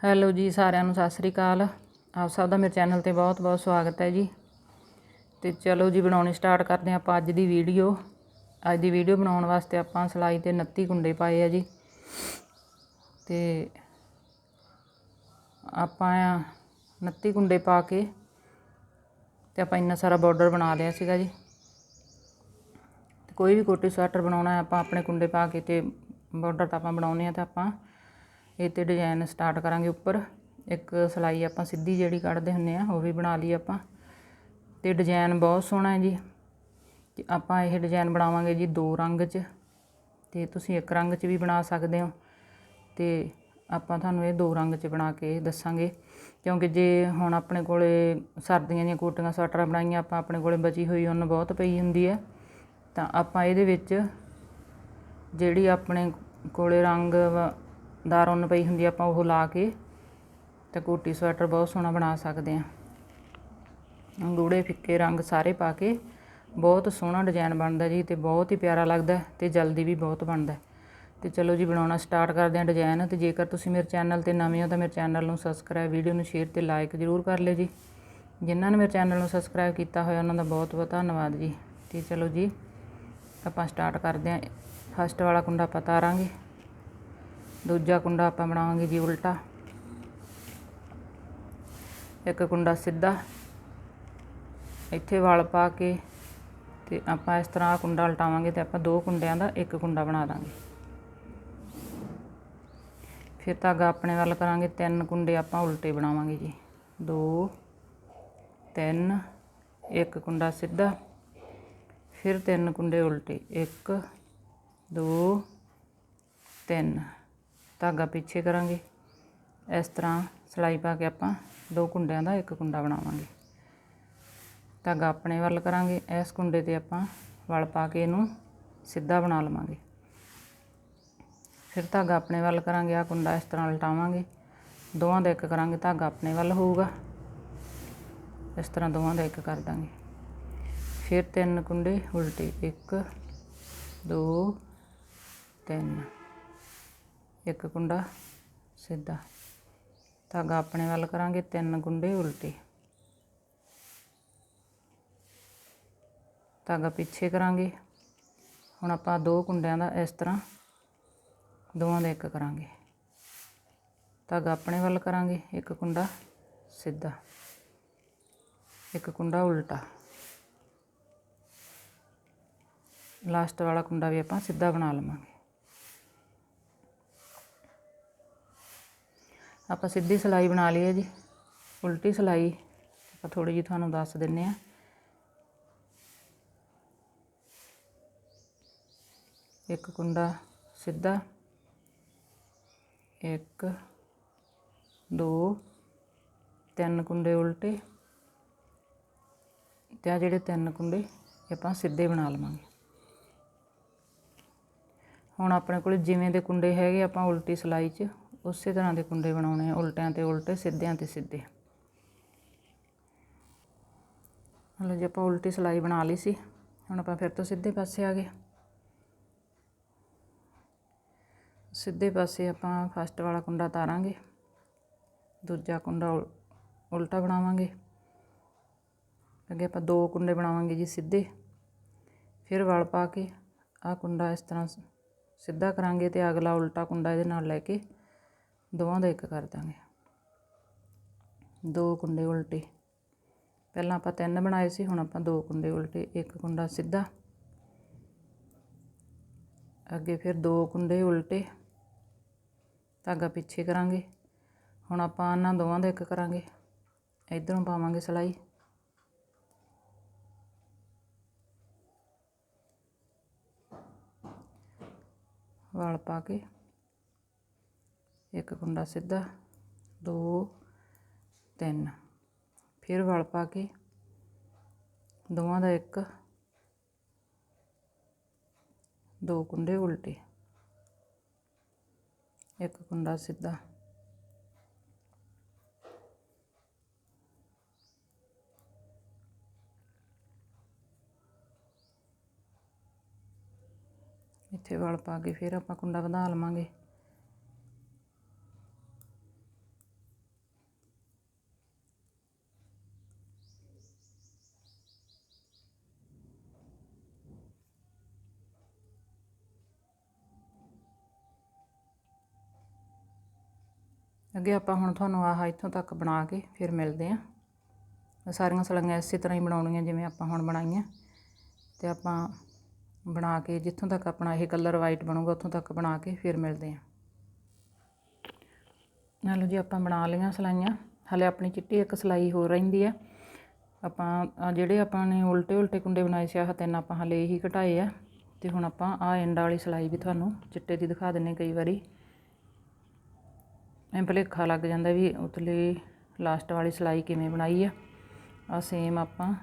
Hello ਜੀ, ਸਾਰਿਆਂ ਨੂੰ ਸਤਿ ਸ੍ਰੀ ਅਕਾਲ। ਆਪ ਸਭ ਦਾ ਮੇਰੇ ਚੈਨਲ ਤੇ ਬਹੁਤ ਬਹੁਤ ਸਵਾਗਤ ਹੈ ਜੀ। ਤੇ ਚਲੋ ਜੀ, ਬਣਾਉਣੀ ਸਟਾਰਟ ਕਰਦੇ ਹਾਂ ਆਪਾਂ ਅੱਜ ਦੀ ਵੀਡੀਓ। ਅੱਜ ਦੀ ਵੀਡੀਓ ਬਣਾਉਣ ਵਾਸਤੇ ਆਪਾਂ ਸਲਾਈ ਤੇ 29 ਕੁੰਡੇ ਪਾਏ ਆ ਜੀ। ਤੇ ਆਪਾਂ 29 ਕੁੰਡੇ ਪਾ ਕੇ ਤੇ ਆਪਾਂ ਇੰਨਾ ਸਾਰਾ ਬਾਰਡਰ ਬਣਾ ਲਿਆ ਸੀਗਾ ਜੀ। ਤੇ ਕੋਈ ਵੀ ਕੋਟੀ ਸਵੈਟਰ ਬਣਾਉਣਾ ਹੈ, ਆਪਾਂ ਆਪਣੇ ਕੁੰਡੇ ਪਾ ਕੇ ਤੇ ਬਾਰਡਰ ਤਾਂ ਆਪਾਂ ਬਣਾਉਨੇ ਆ ਤਾਂ ਆਪਾਂ ਇਹ ਤੇ ਡਿਜ਼ਾਈਨ ਸਟਾਰਟ ਕਰਾਂਗੇ ਉੱਪਰ। ਇੱਕ ਸਲਾਈ ਆਪਾਂ ਸਿੱਧੀ ਜਿਹੜੀ ਕੱਢਦੇ ਹੁੰਨੇ ਆ, ਉਹ ਵੀ ਬਣਾ ਲਈ ਆਪਾਂ। ਤੇ ਡਿਜ਼ਾਈਨ ਬਹੁਤ ਸੋਹਣਾ ਹੈ ਜੀ। ਤੇ ਆਪਾਂ ਇਹ ਡਿਜ਼ਾਈਨ ਬਣਾਵਾਂਗੇ ਜੀ ਦੋ ਰੰਗ 'ਚ। ਤੇ ਤੁਸੀਂ ਇੱਕ ਰੰਗ 'ਚ ਵੀ ਬਣਾ ਸਕਦੇ ਹੋ। ਤੇ ਆਪਾਂ ਤੁਹਾਨੂੰ ਇਹ ਦੋ ਰੰਗ 'ਚ ਬਣਾ ਕੇ ਦੱਸਾਂਗੇ। ਕਿਉਂਕਿ ਜੇ ਹੁਣ ਆਪਣੇ ਕੋਲੇ ਸਰਦੀਆਂ ਦੀਆਂ ਕੋਟੀਆਂ, ਸਵੈਟਰਾਂ ਬਣਾਈਆਂ, ਆਪਾਂ ਆਪਣੇ ਕੋਲੇ ਬਚੀ ਹੋਈ ਉੱਨ ਬਹੁਤ ਪਈ ਹੁੰਦੀ ਹੈ। ਤਾਂ ਆਪਾਂ ਇਹਦੇ ਵਿੱਚ ਜਿਹੜੀ ਆਪਣੇ ਕੋਲੇ ਰੰਗ ਦਾਰ ਉਨ ਪਈ ਹੁੰਦੀ ਆਪਾਂ ਉਹ ਲਾ ਕੇ ਤੇ ਕੋਟੀ ਸਵੈਟਰ ਬਹੁਤ ਸੋਹਣਾ ਬਣਾ ਸਕਦੇ ਹਾਂ ਗੂੜੇ ਫਿੱਕੇ, ਰੰਗ ਸਾਰੇ ਪਾ ਕੇ ਬਹੁਤ ਸੋਹਣਾ ਡਿਜ਼ਾਈਨ ਬਣਦਾ ਜੀ ਤੇ ਬਹੁਤ ਹੀ ਪਿਆਰਾ ਲੱਗਦਾ ਤੇ ਜਲਦੀ ਵੀ ਬਹੁਤ ਬਣਦਾ ਤੇ ਚਲੋ ਜੀ, ਬਣਾਉਣਾ ਸਟਾਰਟ ਕਰਦੇ ਹਾਂ ਡਿਜ਼ਾਈਨ। ਤੇ ਜੇਕਰ ਤੁਸੀਂ ਮੇਰੇ ਚੈਨਲ ਤੇ ਨਵੇਂ ਹੋ ਤਾਂ ਮੇਰੇ ਚੈਨਲ ਨੂੰ ਸਬਸਕ੍ਰਾਈਬ, ਵੀਡੀਓ ਨੂੰ ਸ਼ੇਅਰ ਤੇ ਲਾਈਕ ਜ਼ਰੂਰ ਕਰ ਲਿਓ ਜੀ। ਜਿਨ੍ਹਾਂ ਨੇ ਮੇਰੇ ਚੈਨਲ ਨੂੰ ਸਬਸਕ੍ਰਾਈਬ ਕੀਤਾ ਹੋਇਆ, ਉਹਨਾਂ ਦਾ ਬਹੁਤ ਬਹੁਤ ਧੰਨਵਾਦ ਜੀ। ਤੇ ਚਲੋ ਜੀ, ਆਪਾਂ ਸਟਾਰਟ ਕਰਦੇ ਹਾਂ। ਫਸਟ ਵਾਲਾ ਕੁੰਡਾ ਆਪਾਂ ਤਾਰਾਂਗੇ। ਦੂਜਾ ਕੁੰਡਾ ਆਪਾਂ ਬਣਾਵਾਂਗੇ ਜੀ ਉਲਟਾ। ਇੱਕ ਕੁੰਡਾ ਸਿੱਧਾ। ਇੱਥੇ ਵਾਲ ਪਾ ਕੇ ਤੇ ਆਪਾਂ ਇਸ ਤਰ੍ਹਾਂ ਕੁੰਡਾ ਉਲਟਾਵਾਂਗੇ ਤੇ ਆਪਾਂ ਦੋ ਕੁੰਡਿਆਂ ਦਾ ਇੱਕ ਕੁੰਡਾ ਬਣਾ ਦਾਂਗੇ। ਫਿਰ ਧਾਗਾ ਆਪਣੇ ਵੱਲ ਕਰਾਂਗੇ, ਤਿੰਨ ਕੁੰਡੇ ਆਪਾਂ ਉਲਟੇ ਬਣਾਵਾਂਗੇ ਜੀ। ਦੋ, ਤਿੰਨ, ਇੱਕ ਕੁੰਡਾ ਸਿੱਧਾ। ਫਿਰ ਤਿੰਨ ਕੁੰਡੇ ਉਲਟੇ। ਇੱਕ, ਦੋ, ਤਿੰਨ। ਧਾਗਾ ਪਿੱਛੇ ਕਰਾਂਗੇ। ਇਸ ਤਰ੍ਹਾਂ ਸਲਾਈ ਪਾ ਕੇ ਆਪਾਂ ਦੋ ਕੁੰਡਿਆਂ ਦਾ ਇੱਕ ਕੁੰਡਾ ਬਣਾਵਾਂਗੇ। ਧਾਗਾ ਆਪਣੇ ਵੱਲ ਕਰਾਂਗੇ। ਇਸ ਕੁੰਡੇ ਤੇ ਆਪਾਂ ਵਲ ਪਾ ਕੇ ਇਹਨੂੰ ਸਿੱਧਾ ਬਣਾ ਲਵਾਂਗੇ। ਫਿਰ ਧਾਗਾ ਆਪਣੇ ਵੱਲ ਕਰਾਂਗੇ। ਆ ਕੁੰਡਾ ਇਸ ਤਰ੍ਹਾਂ ਉਲਟਾਵਾਂਗੇ ਦੋਵਾਂ ਦਾ ਇੱਕ ਕਰਾਂਗੇ। ਧਾਗਾ ਆਪਣੇ ਵੱਲ ਹੋਊਗਾ। ਇਸ ਤਰ੍ਹਾਂ ਦੋਵਾਂ ਦਾ ਇੱਕ ਕਰ ਦਾਂਗੇ। ਫਿਰ ਤਿੰਨ ਕੁੰਡੇ, ਉਲਟੇ 1 2 3 ਇੱਕ ਕੁੰਡਾ ਸਿੱਧਾ। ਧਾਗਾ ਆਪਣੇ ਵੱਲ ਕਰਾਂਗੇ, ਤਿੰਨ ਕੁੰਡੇ ਉਲਟੇ। ਧਾਗਾ ਪਿੱਛੇ ਕਰਾਂਗੇ। ਹੁਣ ਆਪਾਂ ਦੋ ਕੁੰਡਿਆਂ ਦਾ ਇਸ ਤਰ੍ਹਾਂ ਦੋਵਾਂ ਦਾ ਇੱਕ ਕਰਾਂਗੇ। ਧਾਗਾ ਆਪਣੇ ਵੱਲ ਕਰਾਂਗੇ, ਇੱਕ ਕੁੰਡਾ ਸਿੱਧਾ, ਇੱਕ ਕੁੰਡਾ ਉਲਟਾ। ਲਾਸਟ ਵਾਲਾ ਕੁੰਡਾ ਵੀ ਆਪਾਂ ਸਿੱਧਾ ਬਣਾ ਲਵਾਂਗੇ। ਆਪਾਂ ਸਿੱਧੀ ਸਲਾਈ ਬਣਾ ਲਈ ਹੈ ਜੀ, ਉਲਟੀ ਸਲਾਈ, ਆਪਾਂ ਥੋੜੀ ਜੀ ਤੁਹਾਨੂੰ ਦੱਸ ਦਿੰਨੇ ਆ ਇੱਕ ਕੁੰਡਾ ਸਿੱਧਾ, ਇੱਕ, ਦੋ, ਤਿੰਨ ਕੁੰਡੇ ਉਲਟੇ, ਤੇ ਆ ਜਿਹੜੇ ਤਿੰਨ ਕੁੰਡੇ ਆਪਾਂ ਸਿੱਧੇ ਬਣਾ ਲਵਾਂਗੇ। ਹੁਣ ਆਪਣੇ ਕੋਲ ਜਿਵੇਂ ਦੇ ਕੁੰਡੇ ਹੈਗੇ ਆਪਾਂ ਉਲਟੀ ਸਲਾਈ 'ਚ ਉਸੇ ਤਰ੍ਹਾਂ ਦੇ ਕੁੰਡੇ ਬਣਾਉਣੇ ਉਲਟਿਆਂ ਤੇ ਉਲਟੇ, ਸਿੱਧਿਆਂ ਤੇ ਸਿੱਧੇ। ਮਤਲਬ ਜੇ, ਆਪਾਂ ਉਲਟੀ ਸਲਾਈ ਬਣਾ ਲਈ ਸੀ। ਹੁਣ ਆਪਾਂ ਫਿਰ ਤੋਂ ਸਿੱਧੇ ਪਾਸੇ ਆ ਗਏ। ਸਿੱਧੇ ਪਾਸੇ ਆਪਾਂ ਫਸਟ ਵਾਲਾ ਕੁੰਡਾ ਤਾਰਾਂਗੇ। ਦੂਜਾ ਕੁੰਡਾ ਉਲਟਾ ਬਣਾਵਾਂਗੇ। ਅੱਗੇ ਆਪਾਂ ਦੋ ਕੁੰਡੇ ਬਣਾਵਾਂਗੇ ਜੀ ਸਿੱਧੇ। ਫਿਰ ਵਲ ਪਾ ਕੇ ਆ ਕੁੰਡਾ ਇਸ ਤਰ੍ਹਾਂ ਸਿੱਧਾ ਕਰਾਂਗੇ ਤੇ ਅਗਲਾ ਉਲਟਾ ਕੁੰਡਾ ਇਹਦੇ ਨਾਲ ਲੈ ਕੇ ਦੋਵਾਂ ਦਾ ਇੱਕ ਕਰ ਦਾਂਗੇ। ਦੋ ਕੁੰਡੇ ਉਲਟੇ। ਪਹਿਲਾਂ ਆਪਾਂ ਤਿੰਨ ਬਣਾਏ ਸੀ, ਹੁਣ ਆਪਾਂ ਦੋ ਕੁੰਡੇ ਉਲਟੇ, ਇੱਕ ਕੁੰਡਾ ਸਿੱਧਾ। ਅੱਗੇ ਫਿਰ ਦੋ ਕੁੰਡੇ ਉਲਟੇ। ਧਾਗਾ ਪਿੱਛੇ ਕਰਾਂਗੇ। ਹੁਣ ਆਪਾਂ ਇਹਨਾਂ ਦੋਵਾਂ ਦਾ ਇੱਕ ਕਰਾਂਗੇ। ਇਧਰੋਂ ਪਾਵਾਂਗੇ ਸਲਾਈ। ਵਾਲ ਪਾ ਕੇ। ਇੱਕ ਕੁੰਡਾ ਸਿੱਧਾ, ਦੋ, ਤਿੰਨ। ਫਿਰ ਵਲ ਪਾ ਕੇ ਦੋਵਾਂ ਦਾ ਇੱਕ, ਦੋ ਕੁੰਡੇ ਉਲਟੇ। ਇੱਕ ਕੁੰਡਾ ਸਿੱਧਾ। ਇੱਥੇ ਵਲ ਪਾ ਕੇ ਫਿਰ ਆਪਾਂ ਕੁੰਡਾ ਵਧਾ ਲਵਾਂਗੇ। ਅੱਗੇ ਆਪਾਂ ਹੁਣ ਤੁਹਾਨੂੰ ਆਹ ਇੱਥੋਂ ਤੱਕ ਬਣਾ ਕੇ ਫਿਰ ਮਿਲਦੇ ਆਂ ਸਾਰੀਆਂ ਸਲਾਈਆਂ ਇਸੇ ਤਰ੍ਹਾਂ ਹੀ ਬਣਾਉਣੀਆਂ ਜਿਵੇਂ ਆਪਾਂ ਹੁਣ ਬਣਾਈਆਂ। ਤੇ ਆਪਾਂ ਬਣਾ ਕੇ ਜਿੱਥੋਂ ਤੱਕ ਆਪਣਾ ਇਹ ਕਲਰ ਵਾਈਟ ਬਣੂਗਾ, ਉੱਥੋਂ ਤੱਕ ਬਣਾ ਕੇ ਫਿਰ ਮਿਲਦੇ ਆਂ ਲਓ ਜੀ ਆਪਾਂ ਬਣਾ ਲਈਆਂ ਸਲਾਈਆਂ। ਹਲੇ ਆਪਣੀ ਚਿੱਟੀ ਇੱਕ ਸਲਾਈ ਹੋਰ ਰਹਿੰਦੀ ਆ ਆਪਾਂ ਜਿਹੜੇ ਆਪਾਂ ਨੇ ਉਲਟੇ ਉਲਟੇ ਕੁੰਡੇ ਬਣਾਏ ਸੀ, ਆਹ ਤਿੰਨ ਆਪਾਂ ਹਲੇ ਇਹੀ ਘਟਾਏ ਆ। ਤੇ ਹੁਣ ਆਪਾਂ ਆ ਐਂਡ ਵਾਲੀ ਸਲਾਈ ਵੀ ਤੁਹਾਨੂੰ ਚਿੱਟੇ ਦੀ ਦਿਖਾ ਦਿੰਨੇ ਕਈ ਵਾਰੀ। ਐਂ ਭੁਲੇਖਾ ਲੱਗ ਜਾਂਦਾ ਵੀ ਉਤਲੀ ਲਾਸਟ ਵਾਲੀ ਸਲਾਈ ਕਿਵੇਂ ਬਣਾਈ ਆ। ਆ ਸੇਮ ਆਪਾਂ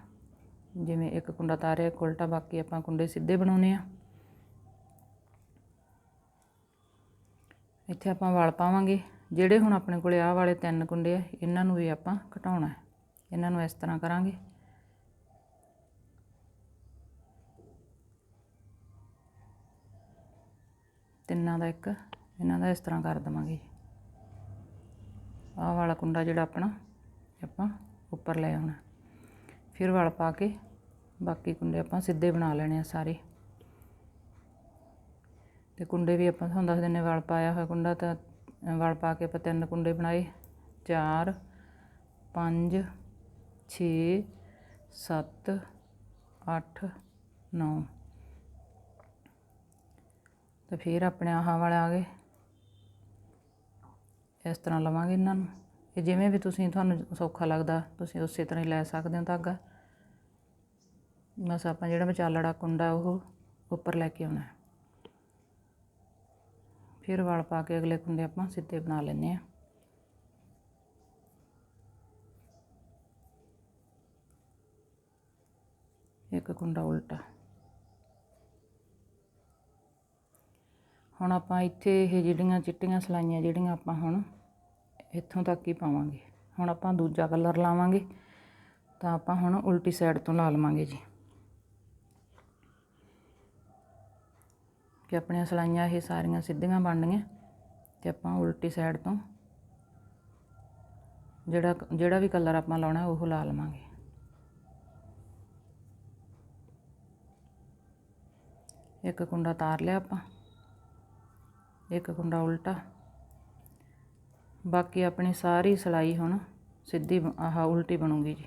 ਜਿਵੇਂ ਇੱਕ ਕੁੰਡਾ ਤਾਰਿਆ, ਇੱਕ ਉਲਟਾ, ਬਾਕੀ ਆਪਾਂ ਕੁੰਡੇ ਸਿੱਧੇ ਬਣਾਉਨੇ ਆ। ਇੱਥੇ ਆਪਾਂ ਵਲ ਪਾਵਾਂਗੇ। ਜਿਹੜੇ ਹੁਣ ਆਪਣੇ ਕੋਲੇ ਆਹ ਵਾਲੇ ਤਿੰਨ ਕੁੰਡੇ ਆ, ਇਹਨਾਂ ਨੂੰ ਵੀ ਆਪਾਂ ਘਟਾਉਣਾ ਹੈ। ਇਹਨਾਂ ਨੂੰ ਇਸ ਤਰ੍ਹਾਂ ਕਰਾਂਗੇ। ਤਿੰਨਾਂ ਦਾ ਇੱਕ, ਇਹਨਾਂ ਦਾ ਇਸ ਤਰ੍ਹਾਂ ਕਰ ਦਵਾਂਗੇ। ਆਹ ਵਾਲਾ ਕੁੰਡਾ ਜਿਹੜਾ ਆਪਣਾ, ਆਪਾਂ ਉੱਪਰ ਲੈ ਆਉਣਾ। ਫਿਰ ਵਲ ਪਾ ਕੇ ਬਾਕੀ ਕੁੰਡੇ ਆਪਾਂ ਸਿੱਧੇ ਬਣਾ ਲੈਣੇ ਆ ਸਾਰੇ। ਤੇ ਕੁੰਡੇ ਵੀ ਆਪਾਂ ਤੁਹਾਨੂੰ ਦੱਸ ਦਿੰਨੇ ਵਲ ਪਾਇਆ ਹੋਇਆ ਕੁੰਡਾ ਤਾਂ ਵਲ ਪਾ ਕੇ ਆਪਾਂ ਤਿੰਨ ਕੁੰਡੇ ਬਣਾਏ। 4 5 6 7 8 9 ਤੇ ਫਿਰ ਆਪਣੇ ਆਹ ਵਾਲੇ ਆ ਗਏ। ਇਸ ਤਰ੍ਹਾਂ ਲਵਾਂਗੇ ਇਹਨਾਂ ਨੂੰ। ਇਹ ਜਿਵੇਂ ਵੀ ਤੁਸੀਂ ਤੁਹਾਨੂੰ ਸੌਖਾ ਲੱਗਦਾ, ਤੁਸੀਂ ਉਸੇ ਤਰ੍ਹਾਂ ਹੀ ਲੈ ਸਕਦੇ ਹੋ ਧਾਗਾ। ਬਸ ਆਪਾਂ ਜਿਹੜਾ ਵਿਚਾਲੜਾ ਕੁੰਡਾ ਉਹ ਉੱਪਰ ਲੈ ਕੇ ਆਉਣਾ ਫਿਰ ਵਾਲ ਪਾ ਕੇ ਅਗਲੇ ਕੁੰਡੇ ਆਪਾਂ ਸਿੱਧੇ ਬਣਾ ਲੈਂਦੇ ਆ ਇੱਕ ਕੁੰਡਾ ਉਲਟਾ। ਹੁਣ ਆਪਾਂ ਇੱਥੇ ਇਹ ਜਿਹੜੀਆਂ ਚਿੱਟੀਆਂ ਸਲਾਈਆਂ ਜਿਹੜੀਆਂ ਆਪਾਂ ਹੁਣ ਇੱਥੋਂ ਤੱਕ ਹੀ ਪਾਵਾਂਗੇ। ਹੁਣ ਆਪਾਂ ਦੂਜਾ ਕਲਰ ਲਾਵਾਂਗੇ, ਤਾਂ ਆਪਾਂ ਹੁਣ ਉਲਟੀ ਸਾਈਡ ਤੋਂ ਲਾ ਲਵਾਂਗੇ ਜੀ। ਕਿ ਆਪਣੀਆਂ ਸਲਾਈਆਂ ਇਹ ਸਾਰੀਆਂ ਸਿੱਧੀਆਂ ਬਣਨੀਆਂ ਤੇ ਆਪਾਂ ਉਲਟੀ ਸਾਈਡ ਤੋਂ ਜਿਹੜਾ ਜਿਹੜਾ ਵੀ ਕਲਰ ਆਪਾਂ ਲਾਉਣਾ ਉਹ ਲਾ ਲਵਾਂਗੇ। ਇੱਕ ਕੁੰਡਾ ਤਾਰ ਲਿਆ ਆਪਾਂ। ਇੱਕ ਕੁੰਡਾ ਉਲਟਾ। ਬਾਕੀ ਆਪਣੀ ਸਾਰੀ ਸਿਲਾਈ ਹੁਣ ਸਿੱਧੀ ਆਹ ਉਲਟੀ ਬਣੂਗੀ ਜੀ।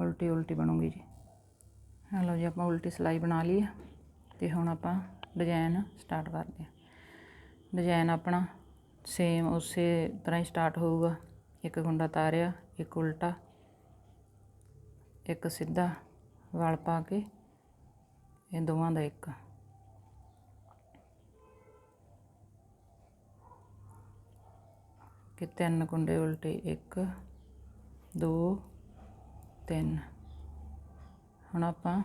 ਉਲਟੀ ਉਲਟੀ ਬਣੂਗੀ ਜੀ। ਹਲੋ ਜੀ, ਆਪਾਂ ਉਲਟੀ ਸਲਾਈ ਬਣਾ ਲਈ ਹੈ ਤੇ ਹੁਣ ਆਪਾਂ ਡਿਜ਼ਾਈਨ ਸਟਾਰਟ ਕਰਦੇ ਹਾਂ ਡਿਜ਼ਾਈਨ ਆਪਣਾ ਸੇਮ ਉਸੇ ਤਰ੍ਹਾਂ ਹੀ ਸਟਾਰਟ ਹੋਊਗਾ। ਇੱਕ ਗੁੰਡਾ ਤਾਰਿਆ, ਇੱਕ ਉਲਟਾ, ਇੱਕ ਸਿੱਧਾ, ਵਲ ਪਾ ਕੇ ਇਹ ਦੋਵਾਂ ਦਾ ਇੱਕ। ਕਿ ਤਿੰਨ ਕੁੰਡੇ ਉਲਟੇ, ਇੱਕ, ਦੋ, ਤਿੰਨ। ਹੁਣ ਆਪਾਂ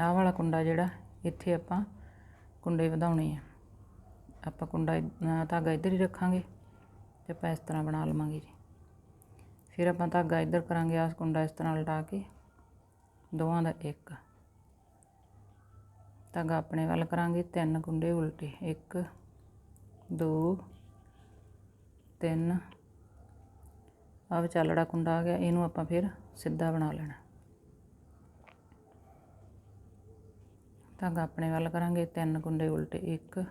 ਆਹ ਵਾਲਾ ਕੁੰਡਾ ਜਿਹੜਾ, ਇੱਥੇ ਆਪਾਂ ਕੁੰਡੇ ਵਧਾਉਣੇ ਆ। ਆਪਾਂ ਕੁੰਡਾ ਇ- ਧਾਗਾ ਇੱਧਰ ਹੀ ਰੱਖਾਂਗੇ ਤੇ ਆਪਾਂ ਇਸ ਤਰ੍ਹਾਂ ਬਣਾ ਲਵਾਂਗੇ ਜੀ। ਫਿਰ ਆਪਾਂ ਧਾਗਾ ਇੱਧਰ ਕਰਾਂਗੇ ਆਸ ਕੁੰਡਾ ਇਸ ਤਰ੍ਹਾਂ ਉਲਟਾ ਕੇ, ਦੋਵਾਂ ਦਾ ਇੱਕ। ਧਾਗਾ ਆਪਣੇ ਵੱਲ ਕਰਾਂਗੇ, ਤਿੰਨ ਕੁੰਡੇ ਉਲਟੇ, ਇੱਕ, ਦੋ, ਤਿੰਨ। ਆਹ ਵਿਚਾਲੜਾ ਕੁੰਡਾ ਆ ਗਿਆ, ਇਹਨੂੰ ਆਪਾਂ ਫਿਰ ਸਿੱਧਾ ਬਣਾ ਲੈਣਾ। ਧਾਗਾ ਆਪਣੇ ਵੱਲ ਕਰਾਂਗੇ, ਤਿੰਨ ਕੁੰਡੇ ਉਲਟੇ, ਇੱਕ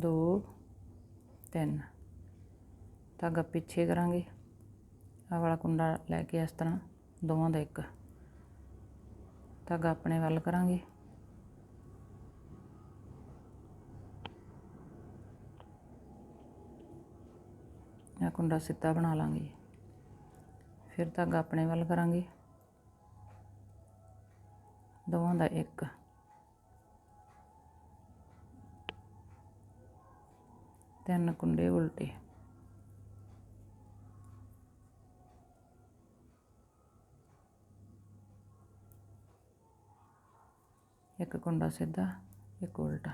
ਦੋ, ਤਿੰਨ। ਧਾਗਾ ਪਿੱਛੇ ਕਰਾਂਗੇ। ਆਹ ਵਾਲਾ ਕੁੰਡਾ ਲੈ ਕੇ ਇਸ ਤਰ੍ਹਾਂ ਦੋਵਾਂ ਦਾ ਇੱਕ। ਧਾਗਾ ਆਪਣੇ ਵੱਲ ਕਰਾਂਗੇ। ਇਹ ਕੁੰਡਾ ਸਿੱਧਾ ਬਣਾ ਲਾਂਗੇ। ਫਿਰ ਧਾਗਾ ਆਪਣੇ ਵੱਲ ਕਰਾਂਗੇ। ਦੋਵਾਂ ਦਾ ਇੱਕ। ਤਿੰਨ ਕੁੰਡੇ ਉਲਟੇ। ਇੱਕ ਕੁੰਡਾ ਸਿੱਧਾ, ਇੱਕ ਉਲਟਾ।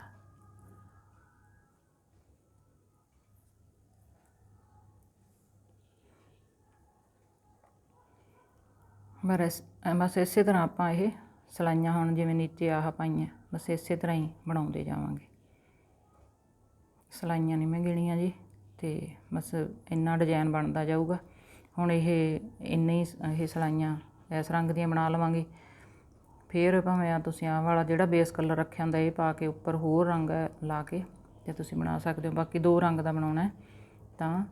ਬਸ ਬਸ ਇਸੇ ਤਰ੍ਹਾਂ ਆਪਾਂ ਇਹ ਸਲਾਈਆਂ ਹੁਣ ਜਿਵੇਂ ਨੀਚੇ ਆਹ ਪਾਈਆਂ, ਬਸ ਇਸੇ ਤਰ੍ਹਾਂ ਹੀ ਬਣਾਉਂਦੇ ਜਾਵਾਂਗੇ। ਸਿਲਾਈਆਂ ਨਹੀਂ ਮੈਂ ਗਿਣੀਆਂ ਜੀ ਅਤੇ ਬਸ ਇੰਨਾ ਡਿਜ਼ਾਇਨ ਬਣਦਾ ਜਾਊਗਾ। ਹੁਣ ਇਹ ਇੰਨੇ ਹੀ ਇਹ ਸਿਲਾਈਆਂ ਇਸ ਰੰਗ ਦੀਆਂ ਬਣਾ ਲਵਾਂਗੇ। ਫਿਰ ਭਾਵੇਂ ਆ ਤੁਸੀਂ ਆਹ ਵਾਲਾ ਜਿਹੜਾ ਬੇਸ ਕਲਰ ਰੱਖਿਆ ਹੁੰਦਾ, ਇਹ ਪਾ ਕੇ ਉੱਪਰ ਹੋਰ ਰੰਗ ਲਾ ਕੇ ਤੇ ਤੁਸੀਂ ਬਣਾ ਸਕਦੇ ਹੋ। ਬਾਕੀ ਦੋ ਰੰਗ ਦਾ ਬਣਾਉਣਾ ਤਾਂ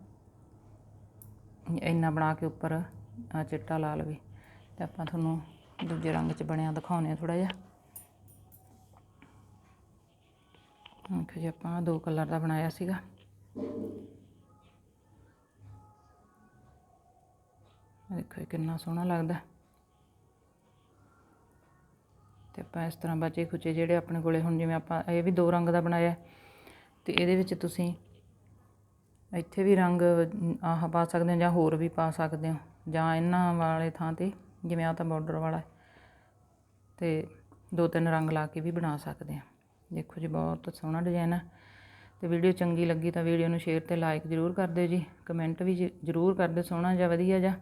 ਇੰਨਾ ਬਣਾ ਕੇ ਉੱਪਰ ਚਿੱਟਾ ਲਾ ਲਵੇ। ਤੇ ਆਪਾਂ ਤੁਹਾਨੂੰ ਦੂਜੇ ਰੰਗ 'ਚ ਬਣਿਆ ਦਿਖਾਉਂਦੇ ਆ ਥੋੜਾ ਜਿਹਾ। ਦੇਖੋ ਜੀ ਆਪਾਂ ਦੋ ਕਲਰ ਦਾ ਬਣਾਇਆ ਸੀਗਾ। ਦੇਖੋ ਇਹ ਕਿੰਨਾ ਸੋਹਣਾ ਲੱਗਦਾ। ਤੇ ਆਪਾਂ ਇਸ ਤਰ੍ਹਾਂ ਬਚੇ ਖੁਚੇ ਜਿਹੜੇ ਆਪਣੇ ਕੋਲੇ ਹੁਣ ਜਿਵੇਂ ਆਪਾਂ ਇਹ ਵੀ ਦੋ ਰੰਗ ਦਾ ਬਣਾਇਆ ਹੈ, ਤੇ ਇਹਦੇ ਵਿੱਚ ਤੁਸੀਂ ਇੱਥੇ ਵੀ ਰੰਗ ਆਹ ਪਾ ਸਕਦੇ ਹੋ ਜਾਂ ਹੋਰ ਵੀ ਪਾ ਸਕਦੇ ਹੋ ਜਾਂ ਇਹਨਾਂ ਵਾਲੇ ਥਾਂ ਤੇ ਜਿਵੇਂ ਆ ਤਾਂ ਬਾਰਡਰ ਵਾਲਾ ਹੈ। ਤੇ ਦੋ ਤਿੰਨ ਰੰਗ ਲਾ ਕੇ ਵੀ ਬਣਾ ਸਕਦੇ ਆ ਦੇਖੋ ਜੀ, ਬਹੁਤ ਸੋਹਣਾ ਡਿਜ਼ਾਈਨ ਹੈ ਤੇ ਵੀਡੀਓ ਚੰਗੀ ਲੱਗੀ ਤਾਂ ਵੀਡੀਓ ਨੂੰ ਸ਼ੇਅਰ ਤੇ ਲਾਈਕ ਜ਼ਰੂਰ ਕਰ ਦਿਓ ਜੀ। ਕਮੈਂਟ ਵੀ ਜ- ਜ਼ਰੂਰ ਕਰ ਦਿਓ, ਸੋਹਣਾ ਜਾਂ ਵਧੀਆ ਜਾਂ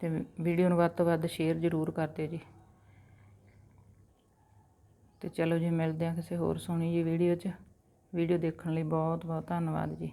ਤੇ ਵੀਡੀਓ ਨੂੰ ਵੱਧ ਤੋਂ ਵੱਧ ਸ਼ੇਅਰ ਜ਼ਰੂਰ ਕਰ ਦਿਓ ਜੀ। ਤੇ ਚਲੋ ਜੀ, ਮਿਲਦੇ ਆ ਕਿਸੇ ਹੋਰ ਸੋਹਣੀ ਜੀ ਵੀਡੀਓ 'ਚ। ਵੀਡੀਓ ਦੇਖਣ ਲਈ ਬਹੁਤ ਬਹੁਤ ਧੰਨਵਾਦ ਜੀ।